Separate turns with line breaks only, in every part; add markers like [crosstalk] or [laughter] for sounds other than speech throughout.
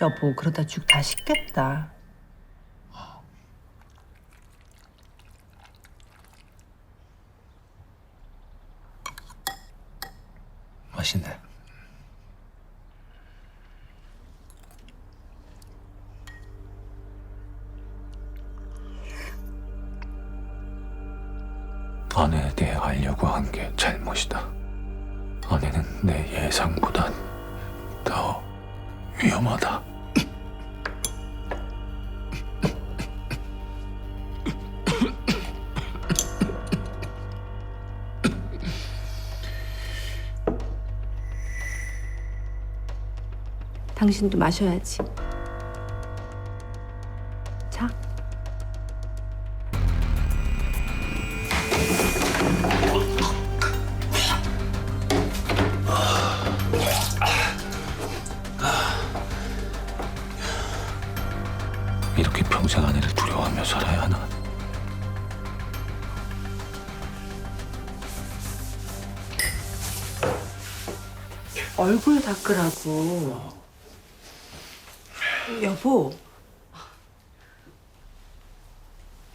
여보 그러다 죽 다 식겠다.
당신도 마셔야지.
여보.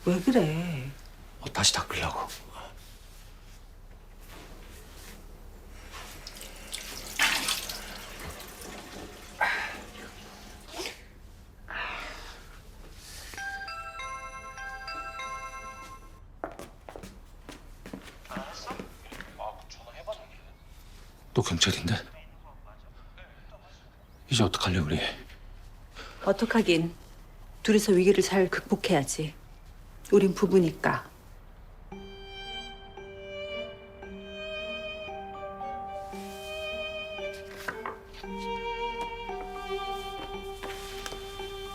왜 그래?
어, 다시 닦으려고. 또 경찰인데? 이제 어떡하려 우리?
어떡하긴. 둘이서 위기를 잘 극복해야지. 우린 부부니까.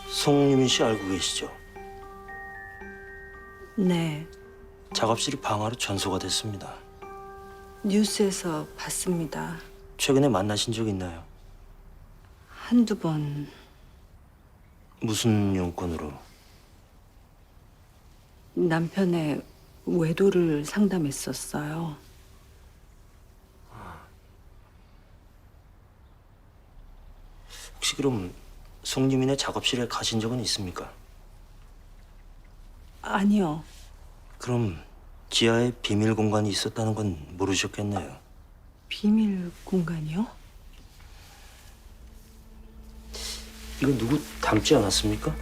송유민 씨 알고 계시죠?
네.
작업실이 방화로 전소가 됐습니다.
뉴스에서 봤습니다.
최근에 만나신 적 있나요?
한두 번.
무슨 용건으로?
남편의 외도를 상담했었어요.
혹시 그럼 송유민의 작업실에 가신 적은 있습니까?
아니요.
그럼 지하에 비밀 공간이 있었다는 건 모르셨겠네요.
비밀 공간이요?
이거 누구 닮지 않았습니까?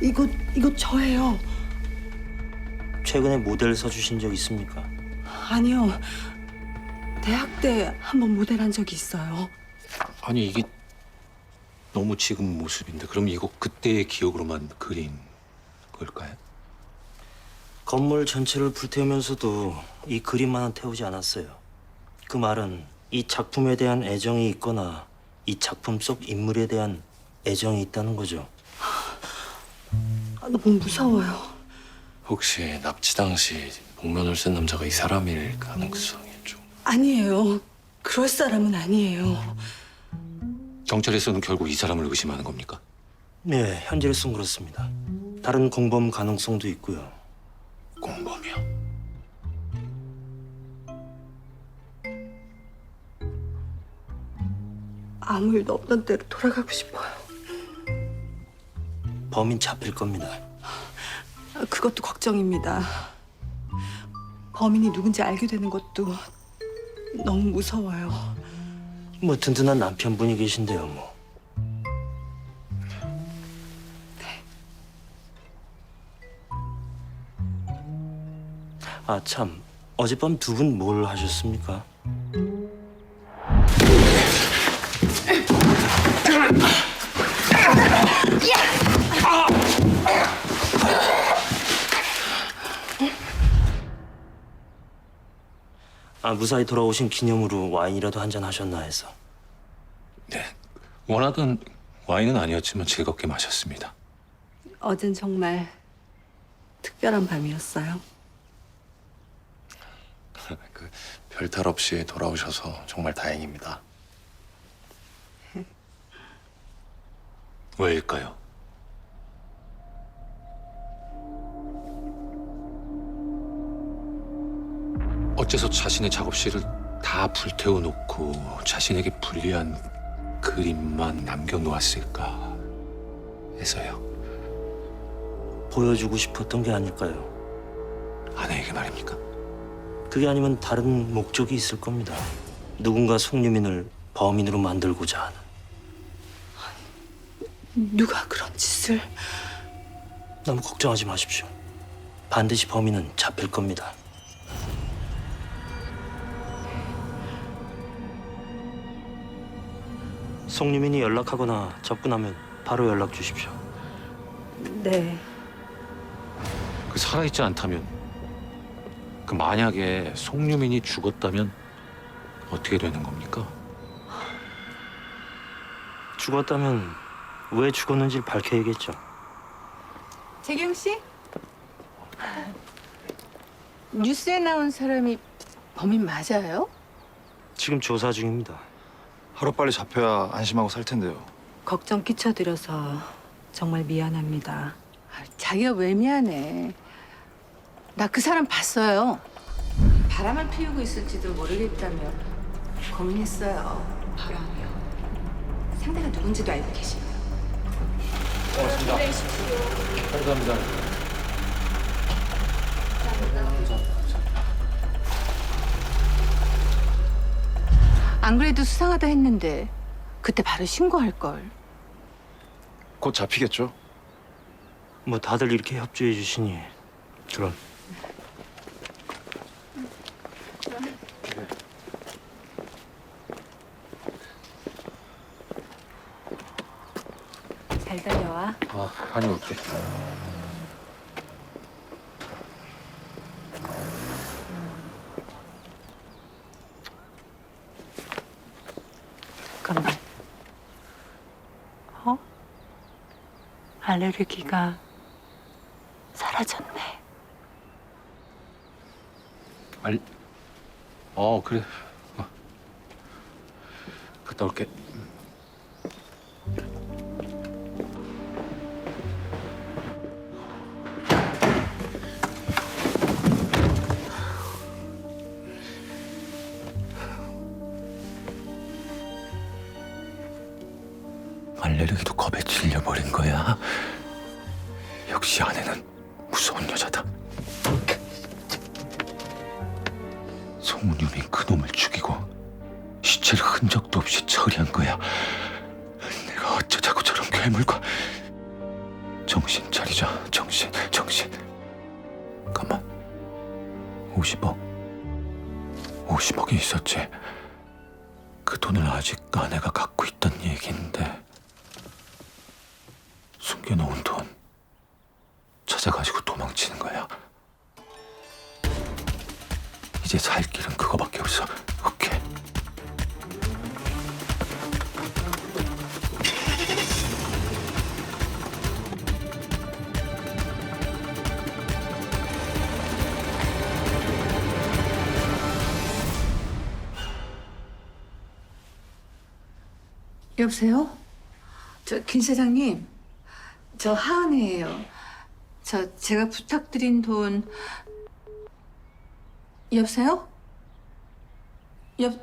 이거 이거 저예요.
최근에 모델 서주신 적 있습니까?
아니요. 대학 때 한 번 모델한 적이 있어요.
아니 이게 너무 지금 모습인데 그럼 이거 그때의 기억으로만 그린 걸까요?
건물 전체를 불태우면서도 이 그림만은 태우지 않았어요. 그 말은 이 작품에 대한 애정이 있거나 이 작품 속 인물에 대한 애정이 있다는 거죠.
아, 너무 무서워요.
혹시 납치 당시 복면을 쓴 남자가 이 사람일 가능성이 좀
아니에요. 그럴 사람은 아니에요.
경찰에서는 결국 이 사람을 의심하는 겁니까?
네, 현재로선 그렇습니다. 다른 공범 가능성도 있고요.
공범이요.
아무 일도 없던 때로 돌아가고 싶어요.
범인 잡힐 겁니다.
아, 그것도 걱정입니다. 범인이 누군지 알게 되는 것도 너무 무서워요.
뭐 든든한 남편분이 계신데요, 뭐. 아, 참. 어젯밤 두 분 뭘 하셨습니까? 아, 무사히 돌아오신 기념으로 와인이라도 한 잔 하셨나 해서.
네. 원하던 와인은 아니었지만 즐겁게 마셨습니다.
어젠 정말 특별한 밤이었어요. [laughs]
그 별탈 없이 돌아오셔서 정말 다행입니다. [laughs]
왜일까요? 어째서 자신의 작업실을 다 불태워 놓고 자신에게 불리한 그림만 남겨 놓았을까 해서요.
보여주고 싶었던 게 아닐까요?
아내에게 말입니까?
그게 아니면 다른 목적이 있을 겁니다. 누군가 송유민을 범인으로 만들고자 하는.
누가 그런 짓을?
너무 걱정하지 마십시오. 반드시 범인은 잡힐 겁니다. 송유민이 연락하거나 접근하면 바로 연락 주십시오.
네.
그 살아있지 않다면 그 만약에 송유민이 죽었다면 어떻게 되는 겁니까?
죽었다면 왜 죽었는지 를 밝혀야겠죠.
재경 씨? 뉴스에 나온 사람이 범인 맞아요?
지금 조사 중입니다.
하루빨리 잡혀야 안심하고 살 텐데요.
걱정 끼쳐드려서 정말 미안합니다.
아, 자기가 왜 미안해? 나 그 사람 봤어요. 바람을 피우고 있을지도 모르겠다며 고민했어요. 바람이요? 상대가 누군지도 알고 계시고요.
감사합니다.
안 그래도 수상하다 했는데 그때 바로 신고할 걸.
곧 잡히겠죠?
뭐 다들 이렇게 협조해 주시니 그럼
잘 다녀와.
아, 다녀올게.
잠깐만. 어? 알레르기가 사라졌네.
알... 어 그래 어. 갔다 올게 알레르기도 겁에 질려버린 거야 역시 아내는 무서운 여자다 송은유민 그놈을 죽이고 시체를 흔적도 없이 처리한 거야. 내가 어쩌자고 저런 괴물과 정신 차리자. 정신, 정신. 잠깐만. 50억. 50억이 있었지. 그 돈을 아직 아내가 갖고 있단 얘긴데 숨겨놓은 돈 찾아가지고 도망치는 거야. 이제 살 길은 그거밖에 없어. 오케이.
여보세요? 저 김 사장님, 저 하은이에요. 저 제가 부탁드린 돈 여보세요? 여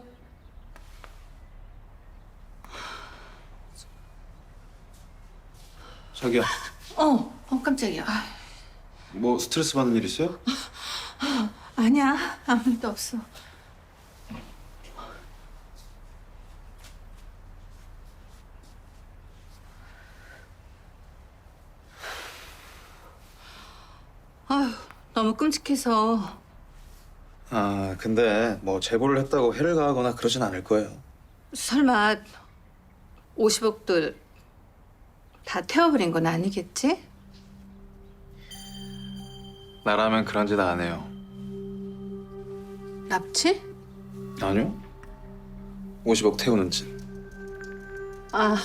자기야,
어, 어 깜짝이야. 아,
뭐 스트레스 받는 일 있어요?
아니야, 아무 일도 없어. 아휴, 너무 끔찍해서
아, 근데 뭐 제보를 했다고 해를 가하거나 그러진 않을 거예요.
설마 50억도 다 태워버린 건 아니겠지?
나라면 그런 짓 안 해요.
납치?
아니요. 50억 태우는 짓.
아,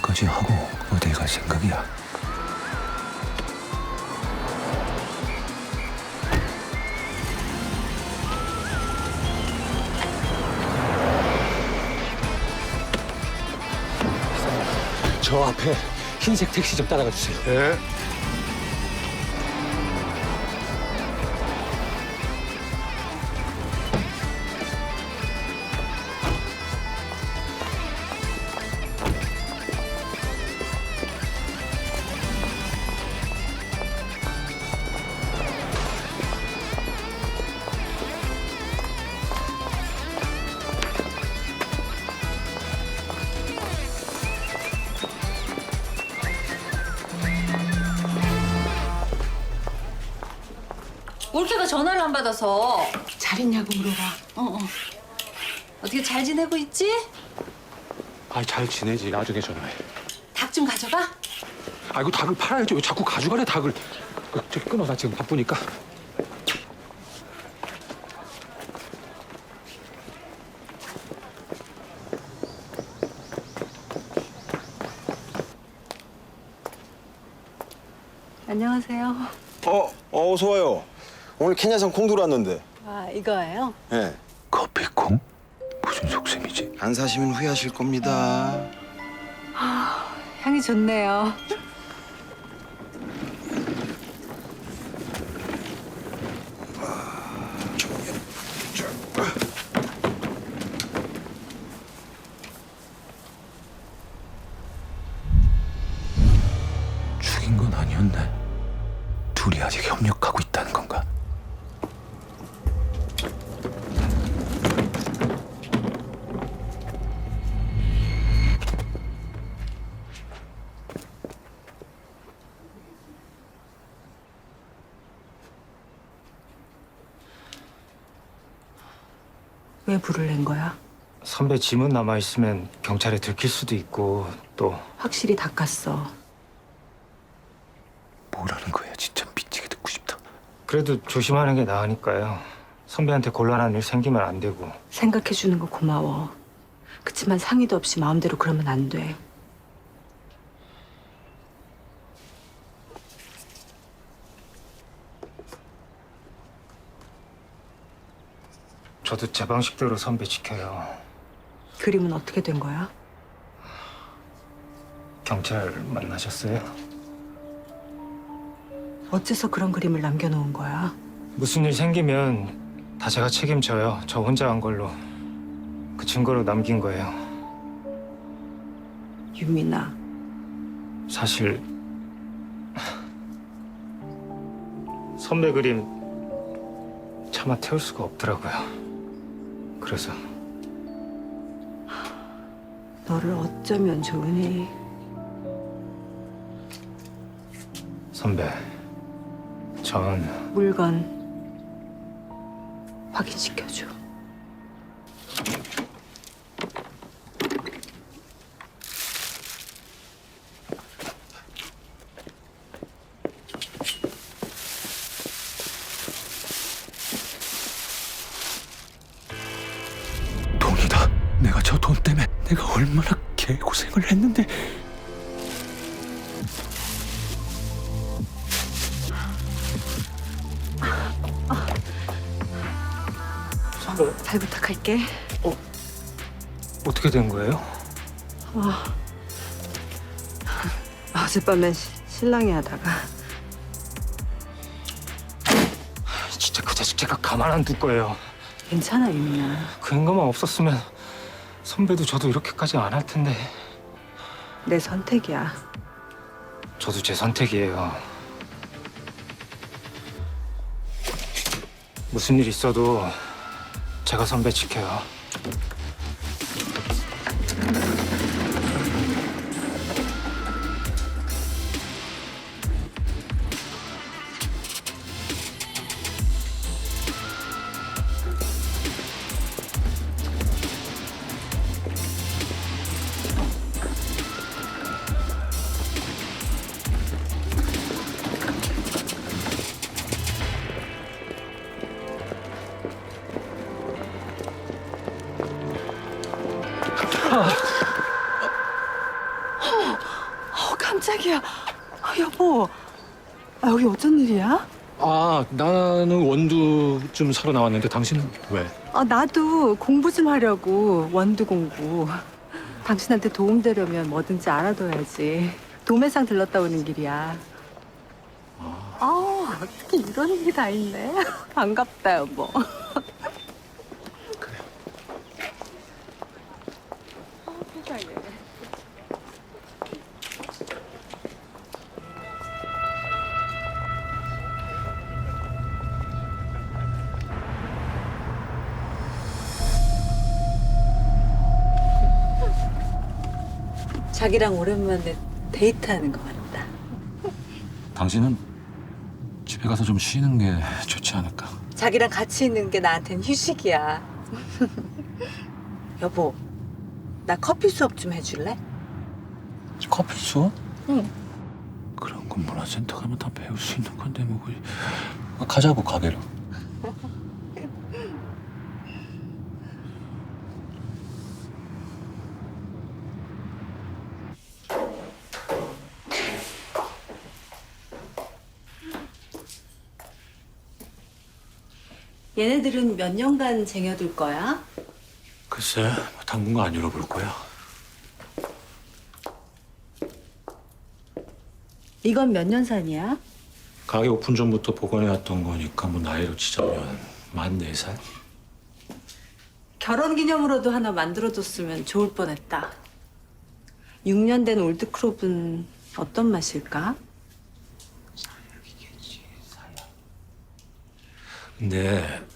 변장까지 하고 어딜 갈 생각이야?
저 앞에 흰색 택시 좀 따라가 주세요.
예.
올케가 전화를 안 받아서
잘 있냐고 물어봐.
어, 어. 어떻게 잘 지내고 있지?
아이 잘 지내지. 나중에 전화해.
닭 좀 가져가.
아이고 닭을 팔아야죠. 왜 자꾸 가져가래 닭을. 그, 저기 끊어 나 지금 바쁘니까.
안녕하세요.
어, 어, 어서 와요. 오늘 케냐산 콩 들어왔는데.
아, 이거예요?
예.
커피콩? 무슨 속셈이지?
안 사시면 후회하실 겁니다.
향이 좋네요.
죽인 건 아니었네. 둘이 아직 협력하고 있다는 건가?
왜 불을 낸 거야?
선배 지문 남아 있으면 경찰에 들킬 수도 있고 또
확실히 닦았어.
뭐라는 거야? 진짜 미치게 듣고 싶다.
그래도 조심하는 게 나으니까요. 선배한테 곤란한 일 생기면 안 되고
생각해 주는 거 고마워. 그치만 상의도 없이 마음대로 그러면 안 돼.
저도 제 방식대로 선배 지켜요.
그림은 어떻게 된 거야?
경찰 만나셨어요?
어째서 그런 그림을 남겨놓은 거야?
무슨 일 생기면 다 제가 책임져요. 저 혼자 한 걸로 그 증거로 남긴 거예요.
유민아,
사실 선배 그림 차마 태울 수가 없더라고요. 그래서
너를 어쩌면 좋으니?
선배 전
물건 확인시켜줘.
내가 얼마나 개고생을 했는데
선배
잘 부탁할게.
어떻게 된 거예요?
어젯밤엔 시- 신랑이 하다가
진짜 그 자식 제가 가만 안 둘 거예요.
괜찮아 유민아.
그 인간만 없었으면 선배도 저도 이렇게까지 안 할 텐데
내 선택이야.
저도 제 선택이에요. 무슨 일 있어도 제가 선배 지켜요.
좀 사러 나왔는데 당신은 왜?
아, 나도 공부 좀 하려고 원두 공부. 당신한테 도움되려면 뭐든지 알아둬야지. 도매상 들렀다 오는 길이야. 아, 어떻게 이런 일이 다 있네. [laughs] 반갑다, 여보. 자기랑 오랜만에 데이트하는 것 같다.
당신은 집에 가서 좀 쉬는 게 좋지 않을까?
자기랑 같이 있는 게 나한텐 휴식이야. [laughs] 여보, 나 커피 수업 좀 해줄래?
커피 수업?
응.
그런 건 문화센터 가면 다 배울 수 있는 건데 뭐 그- 아, 가자고 가게로.
얘네들은 몇 년간 쟁여둘 거야?
글쎄, 뭐 당분간 안 열어볼 거야.
이건 몇 년 산이야?
가게 오픈 전부터 보관해왔던 거니까 뭐 나이로 치자면 만 네 살?
결혼 기념으로도 하나 만들어줬으면 좋을 뻔했다. 6년 된 올드크롭은 어떤 맛일까?
근데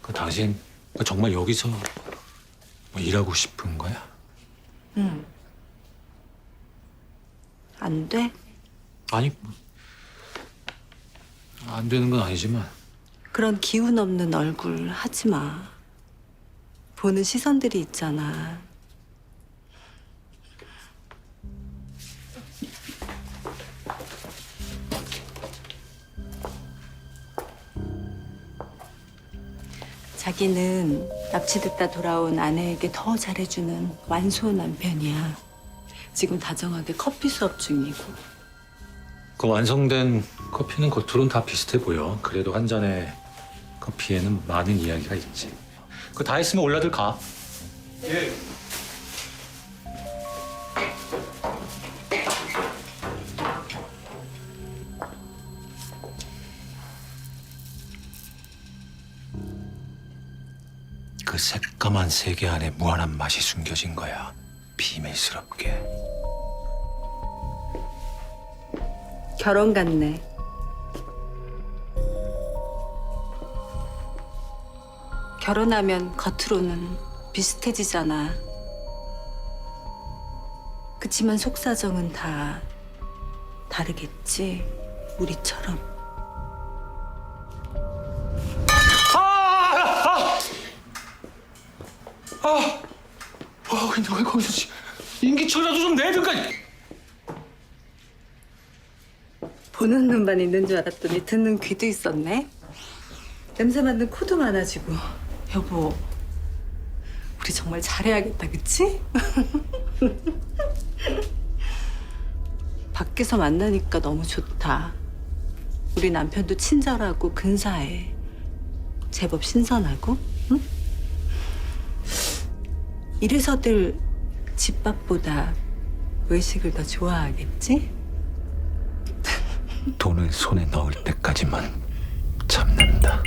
그 당신 그 정말 여기서 뭐 일하고 싶은 거야?
응. 안 돼?
아니 뭐, 안 되는 건 아니지만
그런 기운 없는 얼굴 하지 마. 보는 시선들이 있잖아. 자기는 납치됐다 돌아온 아내에게 더 잘해주는 완소 남편이야. 지금 다정하게 커피 수업 중이고.
그 완성된 커피는 겉으로는 다 비슷해 보여. 그래도 한 잔의 커피에는 많은 이야기가 있지. 그 다 했으면 올라들 가. 그 새까만 세계 안에 무한한 맛이 숨겨진 거야. 비밀스럽게.
결혼 같네. 결혼하면 겉으로는 비슷해지잖아. 그치만 속사정은 다 다르겠지. 우리처럼.
왜 거기서 지- 인기척이라도 좀 내든가.
보는 눈만 있는 줄 알았더니 듣는 귀도 있었네. 냄새 맡는 코도 많아지고. 여보, 우리 정말 잘해야겠다, 그치? [laughs] 밖에서 만나니까 너무 좋다. 우리 남편도 친절하고 근사해. 제법 신선하고, 응? 이래서들 집밥보다 외식을 더 좋아하겠지?
돈을 손에 넣을 때까지만 참는다.